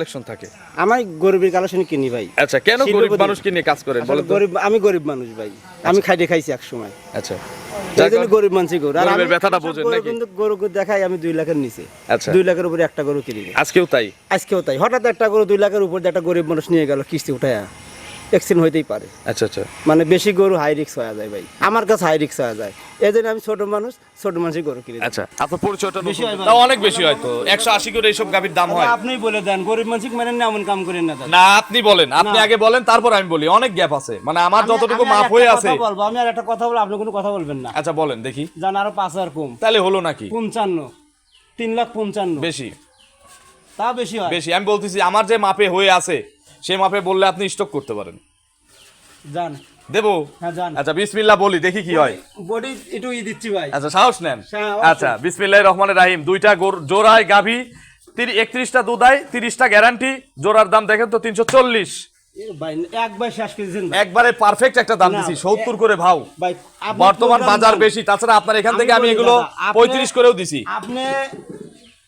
Collection থাকে? আমার গরিবের কালেকশন কিনি ভাই। আচ্ছা কেন গরিব কাজ করেন বলেন গরিব আমি গরিব মানুষ ভাই। আমি খাইতে খাইছি এক সময় আচ্ছা গরিব মানুষই গরু। আর ব্যথাটা বোঝেন নাকি? কিন্তু গরু দেখাই আমি দুই লাখের নিচে। আচ্ছা। লাখের উপরে একটা গরু কিনি। আজকেও তাই? আজকেও তাই। হঠাৎ একটা গরু দুই লাখের উপর একটা গরিব মানুষ নিয়ে গেল কিস্তি উঠায়া। অ্যাক্সিডেন্ট হইতেই পারে। আচ্ছা আচ্ছা। মানে বেশি গরু হাই রিক্স হয়ে যায় ভাই। আমার কাছে হাই রিক্স হয়ে যায়। এই জন্য আমি ছোট মানুষ ছোট মানুষই গরু কিনি আচ্ছা আপনার পরিচয়টা বেশি হয় তাও অনেক বেশি হয় তো একশো আশি করে এইসব গাভীর দাম হয়। আপনিই বলে দেন গরিব মানুষ মানে না এমন কাম করেন না না আপনি বলেন আপনি আগে বলেন তারপর আমি বলি অনেক গ্যাপ আছে। মানে আমার যতটুকু মাপ হয়ে আছে বলব আমি আর একটা কথা বলব আপনি কোনো কথা বলবেন না। আচ্ছা বলেন দেখি। জান আরও পাঁচ হাজার কম। তাহলে হলো নাকি? পঞ্চান্ন তিন লাখ পঞ্চান্ন। বেশি। তা বেশি হয়। বেশি আমি বলতেছি আমার যে মাপে হয়ে আছে সে মাপে বললে আপনি স্টক করতে পারেন। জান দেবো? হ্যাঁ আচ্ছা বিসমিল্লাহ বলি দেখি কি হয়। বডি একটু ই দিচ্ছি ভাই। আচ্ছা সাহস নেন। হ্যাঁ, আচ্ছা বিসমিল্লাহ রহমানের রাহিম। দুইটা জোড়ায় গাভী একত্রিশটা দুধাই তিরিশটা গ্যারান্টি জোড়ার দাম দেখেন তো তিনশো চল্লিশ। একবার পারফেক্ট একটা দাম না, দিছি সত্তর করে ভাও। বর্তমান বাজার বেশি তাছাড়া আপনার এখান থেকে আমি এগুলো পঁয়ত্রিশ করেও দিছি। আপনি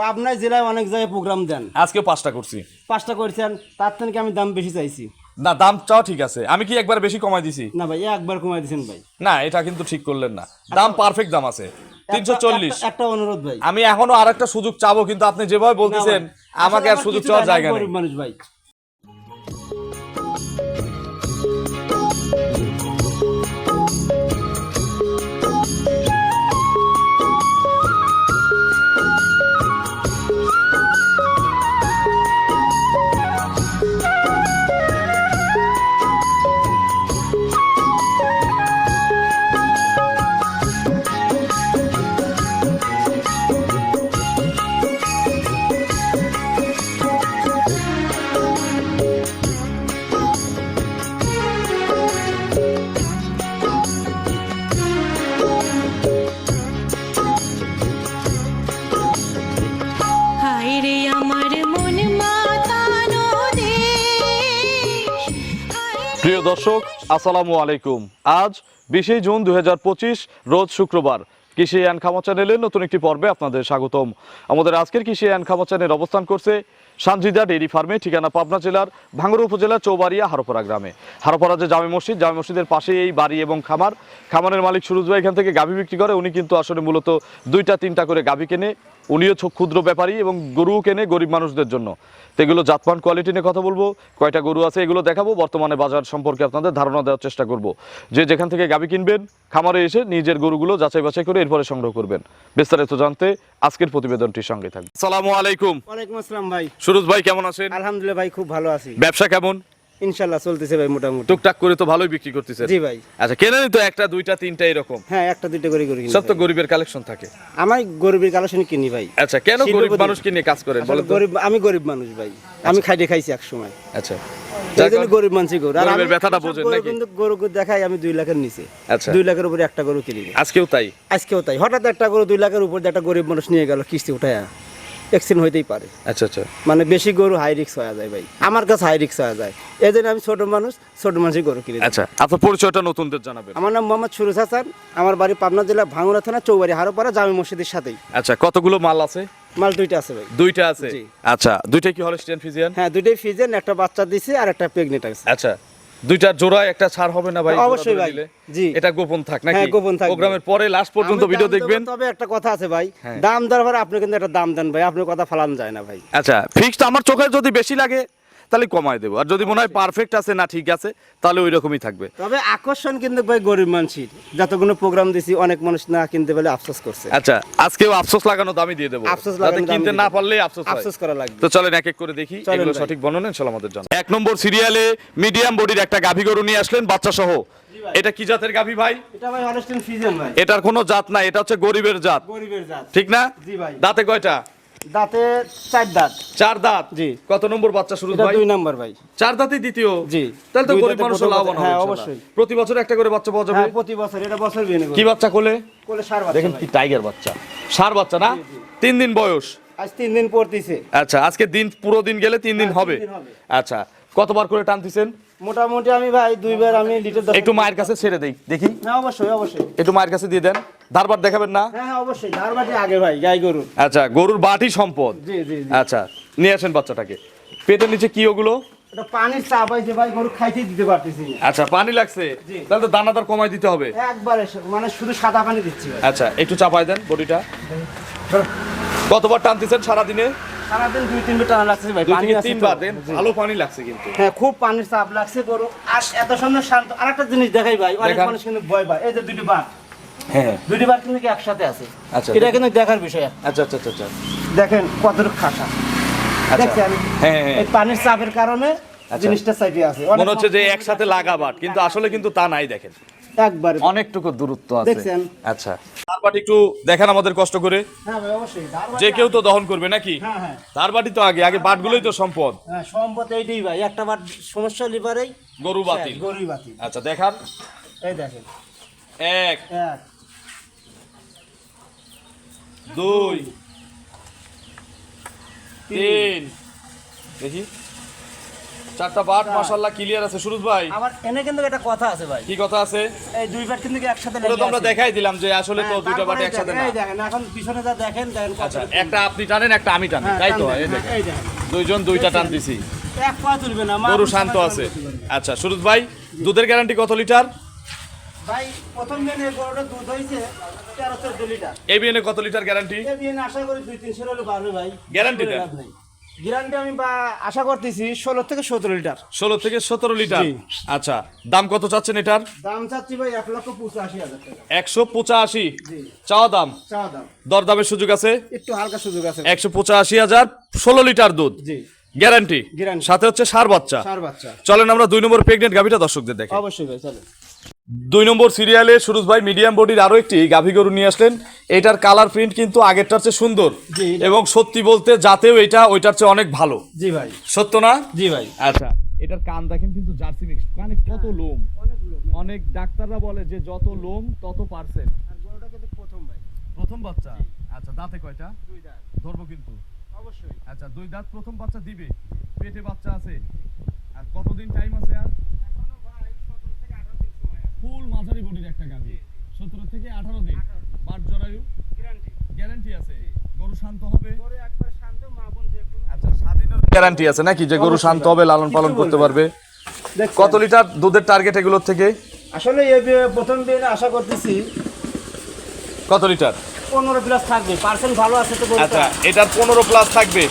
পাবনা জেলায় অনেক জায়গায় প্রোগ্রাম দেন। আজকেও পাঁচটা করছি। পাঁচটা করছেন তার থেকে আমি দাম বেশি চাইছি। না দাম চাও ঠিক আছে। আমি কি একবার বেশি কমাই দিছি? না ভাই একবার কমাই দিছেন ভাই। না এটা কিন্তু ঠিক করলেন না। দাম পারফেক্ট দাম আছে। তিনশো চল্লিশ। একটা- অনুরোধ ভাই। আমি এখনও আর একটা সুযোগ চাবো কিন্তু আপনি যেভাবে বলতেছেন আমাকে আর সুযোগ চাওয়ার জায়গা নেই। মানুষ ভাই। দর্শক, আসসালামু আলাইকুম। আজ বিশে জুন দু হাজার পঁচিশ, রোজ শুক্রবার। কৃষি অ্যান্ড খামা চ্যানেলের নতুন একটি পর্বে আপনাদের স্বাগতম। আমাদের আজকের কৃষি অ্যান্ড খামা চ্যানেল অবস্থান করছে সানজিদা ডেইরি ফার্মে, ঠিকানা পাবনা জেলার ভাঙ্গুড়া উপজেলার চৌবাড়িয়া, হারোপাড়া গ্রামে। হারোপাড়া যে জামে মসজিদ, জামে মসজিদের পাশে এই বাড়ি এবং খামার। খামারের মালিক সুরজ ভাই এখান থেকে গাভী বিক্রি করে, উনি কিন্তু আসলে মূলত দুইটা, তিনটা করে গাভী কেনে। উনিও ক্ষুদ্র ব্যাপারী এবং গরুও কেনে গরিব মানুষদের জন্য। তো এগুলো জাতমান কোয়ালিটি নিয়ে কথা বলব। কয়টা গরু আছে এগুলো দেখাবো। বর্তমানে বাজার সম্পর্কে আপনাদের ধারণা দেওয়ার চেষ্টা করব। যে যেখান থেকে গাভী কিনবেন খামারে এসে নিজের গরুগুলো যাচাই বাছাই করে এরপরে সংগ্রহ করবেন। বিস্তারিত জানতে আজকের প্রতিবেদনটির সঙ্গে থাকবে আসসালামু আলাইকুম। ওয়ালাইকুম আসসালাম ভাই। সুরজ ভাই কেমন আছেন? আলহামদুলিল্লাহ ভাই খুব ভালো আছি। ব্যবসা কেমন? ইনশাল্লাহ চলতেছে ভাই মোটামুটি। টুকটাক করে তো ভালোই বিক্রি করতেছেন। জি ভাই। আচ্ছা কেনেন তো একটা দুইটা তিনটা এরকম? হ্যাঁ একটা দুইটা করে করি সব তো গরিবের কালেকশন থাকে। আমার গরিবের কালেকশন কিনি ভাই। আচ্ছা কেন গরিব মানুষকে নিয়ে কাজ করেন বলেন গরিব আমি গরিব মানুষ ভাই। আমি খাইতে খাইছি এক সময় আচ্ছা গরিব মানুষই গরু। আর গরিবের ব্যথাটা বোঝেন নাকি? কিন্তু গরু দেখাই আমি দুই লাখের নিচে। আচ্ছা। দুই লাখের উপরে একটা গরু কিনি। আজকেও তাই? আজকেও তাই। হঠাৎ একটা গরু দুই লাখের উপর একটা গরিব মানুষ নিয়ে গেল কিস্তি উঠায়া। অ্যাক্সিডেন্ট হইতেই পারে। আচ্ছা আচ্ছা। মানে বেশি গরু হাই রিক্স হয়ে যায় ভাই। আমার কাছে হাই রিক্স হয়ে যায়। এই জন্য আমি ছোট মানুষ ছোট মানুষই গরু কিনি আচ্ছা আপনার পরিচয়টা নতুনদের জানাবেন। আমার নাম মোহাম্মদ সুরজ হাসান আমার বাড়ি পাবনা জেলা ভাঙুরা থানা চৌবাড়ি হারোপাড়া জামে মসজিদের সাথেই। আচ্ছা কতগুলো মাল আছে? মাল দুইটা আছে ভাই। দুইটা আছে? আচ্ছা দুইটা কি হলস্টিয়ান ফিজিয়ান হ্যাঁ দুইটাই ফিজেন একটা বাচ্চা দিছে আর একটা প্রেগনেন্ট আছে। আচ্ছা। দুইটার জোড়ায় একটা ছাড় হবে না ভাই হ্যাঁ, অবশ্যই ভাই। জি। এটা গোপন থাক নাকি হ্যাঁ, গোপন থাক প্রোগ্রামের পরে লাস্ট পর্যন্ত ভিডিও দেখবেন তবে একটা কথা আছে ভাই হ্যাঁ। দাম দরবার আপনি কিন্তু একটা দাম দেন ভাই আপনার কথা ফালান যায় না ভাই আচ্ছা ফিক্সড আমার চোখে যদি বেশি লাগে তাহলে কমায় দেবো। আর যদি মনে হয় পারফেক্ট আছে না ঠিক আছে তাহলে ওই রকমই থাকবে। তবে আকর্ষণ কিন্তু ভাই গরিব মানুষের। যতগুলো প্রোগ্রাম দিছি অনেক মানুষ না কিনতে পারলে আফসোস করছে। আচ্ছা আজকেও আফসোস লাগানো দামি দিয়ে দেবো। আফসোস লাগানো কিনতে না পারলে আফসোস আফসোস করা লাগবে। তো চলেন এক এক করে দেখি এগুলো সঠিক বর্ণনা ইনশাল্লাহ আমাদের জানা এক নম্বর সিরিয়ালে মিডিয়াম বডির একটা গাভী গরু নিয়ে আসলেন বাচ্চা সহ এটা কি জাতের গাভী ভাই? এটা ভাই হলস্টেন ফিজেন ভাই। এটার কোনো জাত নাই এটা হচ্ছে গরিবের জাত। গরিবের জাত। ঠিক না? জি ভাই। দাঁতে কয়টা? দাঁতে চার দাঁত। চার দাঁত? জি। কত নম্বর বাচ্চা শুরু ভাই? দুই নাম্বার ভাই। চার দাঁতই দ্বিতীয়? জি। তাহলে তো গরিব মানুষ লাভবান হবে হ্যাঁ, অবশ্যই। প্রতি বছর একটা করে বাচ্চা পাওয়া যাবে? হ্যাঁ প্রতি বছর এটা বছর বিয়ে কি বাচ্চা কোলে? কোলে সার বাচ্চা দেখেন কি টাইগার বাচ্চা। সার বাচ্চা না? তিন দিন বয়স। আজ তিন দিন পড়তিছে। আচ্ছা আজকে দিন পুরো দিন গেলে তিন দিন হ্যাঁ, হবে? দিন হবে। আচ্ছা কতবার করে টানতেছেন? মোটামুটি আমি ভাই দুইবার আমি লিটার একটু মায়ের কাছে ছেড়ে দেই দেখি। হ্যাঁ অবশ্যই অবশ্যই। একটু মায়ের কাছে দিয়ে দেন। ধারবার দেখাবেন না? হ্যাঁ হ্যাঁ অবশ্যই। ধারবাটি আগে ভাই গাই গরু। আচ্ছা গরুর বাটি সম্পদ। জি জি জি। আচ্ছা নিয়ে আসেন বাচ্চাটাকে। পেটের নিচে কি ওগুলো? এটা পানির চাপ হয়েছে ভাই গরু খাইতে দিতে পারতেছি আচ্ছা পানি লাগছে। তাহলে তো দানাদার কমাই দিতে হবে। একবারে মানে শুধু সাদা পানি দিচ্ছি আচ্ছা একটু চাপাই দেন বডিটা। কতবার টানতেছেন সারাদিনে? সারাদিন দুই তিনবার টানা লাগছে ভাই পানি তিনবার দেন ভালো পানি লাগছে কিন্তু। হ্যাঁ খুব পানির চাপ লাগছে গরু। আর এত সুন্দর শান্ত আরেকটা জিনিস দেখাই ভাই অনেক মানুষ কিন্তু ভয় পায়। এই যে দুটি বার হ্যাঁ। বার কিন্তু একসাথে আছে। আচ্ছা। এটা কিন্তু দেখার বিষয় আচ্ছা আচ্ছা আচ্ছা আচ্ছা। দেখেন কতটুকু খাসা। আচ্ছা। দেখছেন? হ্যাঁ হ্যাঁ এই পানির চাপের কারণে জিনিসটা সাইডে আছে। মনে হচ্ছে যে একসাথে লাগাবাট কিন্তু আসলে কিন্তু তা নাই দেখেন। একবারে। অনেকটুকু দূরত্ব আছে। দেখছেন? আচ্ছা। তারবাট একটু দেখেন আমাদের কষ্ট করে। হ্যাঁ ভাই অবশ্যই। যে কেউ তো দহন করবে নাকি? হ্যাঁ হ্যাঁ। তার বাটি তো আগে আগে বাটগুলোই তো সম্পদ। হ্যাঁ সম্পদ এইটাই ভাই। একটা বার সমস্যা লিভারেই গরু বাতিল। গরুই বাতি আচ্ছা দেখান। এই দেখেন। এক এক দুই তিন। দেখি। চারটা বাট মাশাল্লাহ ক্লিয়ার আছে। সুরজ ভাই। আবার এনে কিন্তু একটা কথা আছে ভাই। কি কথা আছে? এই দুই বার কিন্তু একসাথে লেগে আমরা দেখাই দিলাম যে আসলে তো হ্যাঁ, দুইটা বাট একসাথে না। এই দেখেন এখন পিছনে যা দেখেন দেখেন আচ্ছা একটা আপনি টানেন একটা আমি টানি হ্যাঁ, তাই তো? টান এই দেখেন। দুইজন দুইটা টান দিছি। এক পা তুলবে না মা গরু শান্ত আছে। আচ্ছা সুরজ ভাই দুধের গ্যারান্টি কত লিটার? ভাই প্রথম দিন এই গরুটা দুধ লিটার এবিএন এ কত লিটার গ্যারান্টি এই দিন আশা করি দুই তিনশো হলে পারবে ভাই। Guarantee দেন? গ্যারান্টি আমি বা আশা করতেছি ষোলো থেকে সতেরো লিটার। ষোলো থেকে সতেরো লিটার? আচ্ছা দাম কত চাচ্ছেন এটার? দাম চাচ্ছি ভাই এক লক্ষ পঁচাশি হাজার একশো পঁচাশি? চাওয়া দাম? চাওয়া দাম। দরদামের সুযোগ আছে? একটু হালকা সুযোগ আছে। একশো পঁচাশি হাজার ষোলো লিটার দুধ। জি। গ্যারান্টি সাথে হচ্ছে সার বাচ্চা। চার বাচ্চা। চলেন আমরা দুই নম্বর প্রেগনেন্ট গাভিটা দর্শকদের দেখি। অবশ্যই ভাই চলো দুই নম্বর সিরিয়ালে সুরজ ভাই মিডিয়াম বডির আরও একটি গাভী গরু নিয়ে আসলেন। এটার কালার প্রিন্ট কিন্তু আগেরটার চেয়ে সুন্দর জি। এবং সত্যি বলতে যাতেও এটা ওইটার চেয়ে অনেক ভালো। জি ভাই। সত্য না? জি ভাই। আচ্ছা এটার কান দেখেন কিন্তু জার্সি মিক্স কানে কত লোম। অনেক ডাক্তাররা বলে যে যত লোম তত পার্সেন্ট আর গরুটা কিন্তু প্রথম ভাই। প্রথম বাচ্চা? আচ্ছা দাঁতে কয়টা? দুই দাঁত। ধরবো কিন্তু। অবশ্যই। আচ্ছা দুই দাঁত প্রথম বাচ্চা দিবে। পেটে বাচ্চা আছে। আর কতদিন টাইম আছে আর এখনও ভাই সতেরো থেকে আঠারো দিন সময় আছে ফুল মাঝারি বডির একটা গাভী। সতেরো থেকে আঠারো দিন। বাট জরায়ু। গ্যারান্টি আছে। গরু শান্ত হবে। আচ্ছা গ্যারান্টি আছে নাকি যে গরু শান্ত হবে লালন পালন করতে পারবে? কত লিটার দুধের টার্গেট এগুলোর থেকে? আসলে এই প্রথম দিন আশা করতেছি কত লিটার? পনেরো প্লাস থাকবে। পার্সেন্ট ভালো আছে তো আচ্ছা এটার পনেরো প্লাস থাকবে।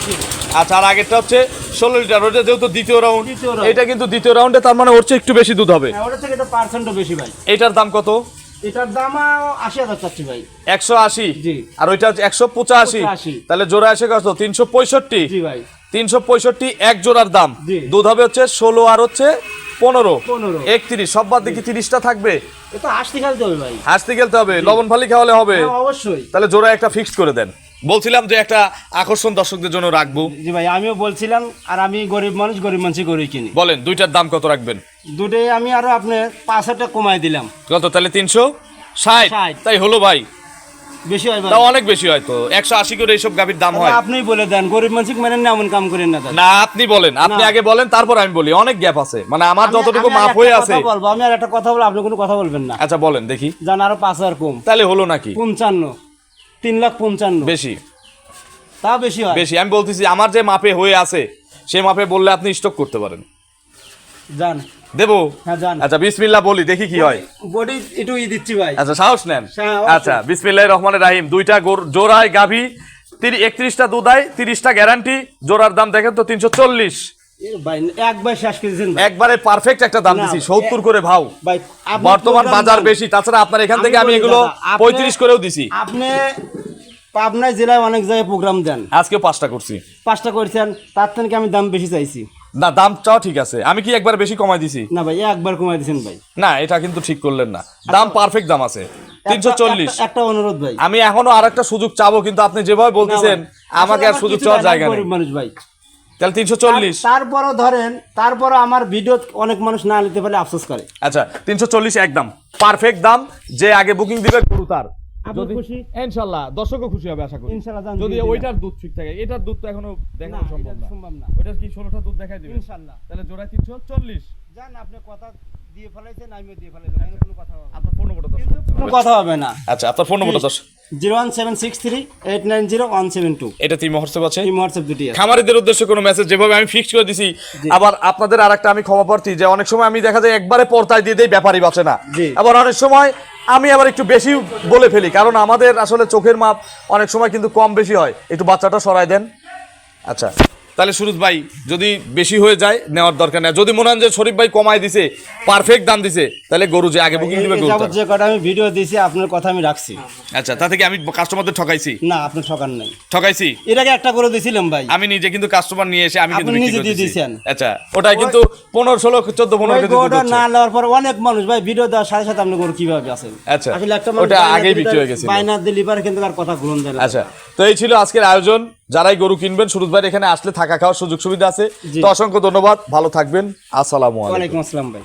আচ্ছা আর আগেরটা হচ্ছে ষোলো লিটার ওটা যেহেতু দ্বিতীয় রাউন্ড এটা কিন্তু দ্বিতীয় রাউন্ডে তার মানে ওর চেয়ে একটু বেশি দুধ হবে। হ্যাঁ ওটা থেকে এটা পার্সেন্টও বেশি ভাই। এটার দাম কত? এটার দাম আশি হাজার চাচ্ছি ভাই। একশো আশি? আর ওইটা একশো পঁচাশি? তাহলে জোড়া এসে কত তিনশো পঁয়ষট্টি? ভাই। তিনশো পঁয়ষট্টি এক জোড়ার দাম। দুধ হবে হচ্ছে ষোলো আর হচ্ছে পনেরো। একত্রিশ সব বাদ দেখি তিরিশটা থাকবে। এ হাসতে খেলতে হবে ভাই। হাসতে খেলতে হবে লবণ ফালি খাওয়ালে হবে। হ্যাঁ, অবশ্যই। তাহলে জোড়া একটা ফিক্সড করে দেন। বলছিলাম যে একটা আকর্ষণ দর্শকদের জন্য রাখব। জি ভাই আমিও বলছিলাম আর আমি গরিব মানুষ গরিব মানুষই গরুই কিনি। বলেন দুইটার দাম কত রাখবেন? দুটোই আমি আরও আপনার পাঁচ হাজার কমাই দিলাম। কত তাহলে তিনশো? ষাট? 60 তাই হলো ভাই। বেশি হয় ভাই। তাও অনেক বেশি হয়তো একশো আশি করে এইসব গাভীর দাম হয়। আপনিই বলে দেন গরিব মানুষ মানে না এমন কাম করেন না দাদা। না আপনি বলেন আপনি আগে বলেন তারপর আমি বলি অনেক গ্যাপ আছে। মানে আমার যতটুকু মাপ হয়ে কথা আছে। বলব আমি আর একটা কথা বলব আপনি কোনো কথা বলবেন না। আচ্ছা বলেন দেখি। জান আরও পাঁচ হাজার কম। তাহলে হলো নাকি? পঞ্চান্ন। তিন লাখ পঞ্চান্ন। বেশি। তা বেশি হয়? বেশি। আমি বলতেছি আমার যে মাপে হয়ে আছে সে মাপে বললে আপনি স্টক করতে পারেন। জান। দেবো? হ্যাঁ জান। আচ্ছা বিসমিল্লাহ বলি দেখি কি হয়। বডি একটু ই দিচ্ছি ভাই। আচ্ছা সাহস নেন। আচ্ছা বিসমিল্লাহ রহমানের রাহিম। দুইটা জোড়ায় গাভী তিরি একত্রিশটা দুধাই তিরিশটা গ্যারান্টি জোড়ার দাম দেখেন তো তিনশো চল্লিশ। একবার পারফেক্ট একটা দাম দিছি সত্তর করে ভাও। বর্তমান বাজার বেশি তাছাড়া আপনার এখান আমি থেকে আমি এগুলো পঁয়ত্রিশ করেও দিছি। আপনি পাবনা জেলায় অনেক জায়গায় প্রোগ্রাম দেন। আজকেও পাঁচটা করছি। পাঁচটা করেছেন তার থেকে আমি দাম বেশি চাইছি। না দাম চাও ঠিক আছে। আমি কি একবার বেশি কমাই দিছি? না ভাই একবার কমাই দিয়েছেন ভাই। না এটা কিন্তু ঠিক করলেন না। দাম পারফেক্ট দাম আছে তিনশো চল্লিশ। একটা- অনুরোধ ভাই। আমি এখনও আর একটা সুযোগ চাবো কিন্তু আপনি যেভাবে বলতেছেন আমাকে আর সুযোগ চাওয়ার জায়গা নেই। মানুষ ভাই। তাহলে তিনশো চল্লিশ। তারপরও ধরেন তারপরও আমার ভিডিও অনেক মানুষ না নিতে পারলে আফসোস করে। আচ্ছা তিনশো চল্লিশ একদম। পারফেক্ট দাম যে আগে বুকিং দিবে গরু তার। যদি- খুশি? ইনশাল্লাহ দর্শকও খুশি হবে আশা করি। ইনশাল্লাহ জান, যদি ওইটার দুধ ঠিক থাকে এটার দুধ তো এখনও দেখানো সম্ভব না। সম্ভব না। ওইটার কি ষোলোটা দুধ দেখাই দিবে? ইনশাল্লাহ। তাহলে জোড়ায় তিনশো চল্লিশ। জান আপনি কথা দিয়ে ফেলাইছেন আমিও দিয়ে ফেলাইলাম এখানে কোনো কথা হবে আপনার ফোন নম্বরটা কোনো কথা হবে না। আচ্ছা আপনার ফোন নম্বরটা দশ। Zero one seven six three eight nine zero one seven two. এটা তিন হোয়াটসঅ্যাপ আছে। এই হোয়াটসঅ্যাপ দুটি খামারিদের উদ্দেশ্যে কোনো মেসেজ যেভাবে আমি ফিক্স করে দিছি আবার আপনাদের আরেকটা আমি ক্ষমা প্রার্থী যে অনেক সময় আমি দেখা যায় একবারে পর্তায় দিয়ে দেই ব্যাপারই বাঁচে না। আবার অনেক সময় আমি আবার একটু বেশি বলে ফেলি কারণ আমাদের আসলে চোখের মাপ অনেক সময় কিন্তু কম বেশি হয়। একটু বাচ্চাটা সরাই দেন। আচ্ছা। তাহলে সুরজ ভাই যদি বেশি হয়ে যায় নেওয়ার দরকার নেই। যদি মনে হয় যে শরীফ ভাই কমায় দিছে পারফেক্ট দাম দিছে তাহলে গরু যে আগে বুকিং দিবে গরু যে কটা আমি ভিডিও দিয়েছি আপনার কথা আমি রাখছি। আচ্ছা তা থেকে আমি কাস্টমারদের ঠকাইছি? না আপনি ঠকান নাই। ঠকাইছি? এর আগে একটা করে দিয়েছিলাম ভাই। আমি নিজে কিন্তু কাস্টমার নিয়ে এসে আমি কিন্তু নিজে দিয়ে দিয়েছি। দিয়েছেন। আচ্ছা ওটাই কিন্তু পনেরো ষোলো চোদ্দ পনেরো ওই কিন্তু দুধ না নেওয়ার পর অনেক মানুষ ভাই ভিডিও দেওয়ার সাথে সাথে আপনি গরু কীভাবে আছেন? আচ্ছা। আসলে একটা ওটা আগেই বিক্রি হয়ে গেছিল। বাইনার দিলি পারে কিন্তু আর কথা গ্রহণ দেয় আচ্ছা তো এই ছিল আজকের আয়োজন। যারাই গরু কিনবেন সুরজ ভাই এখানে আসলে থাকা খাওয়ার সুযোগ সুবিধা আছে তো অসংখ্য ধন্যবাদ। ভালো থাকবেন। আসসালামু আলাইকুম। আসসালাম ভাই।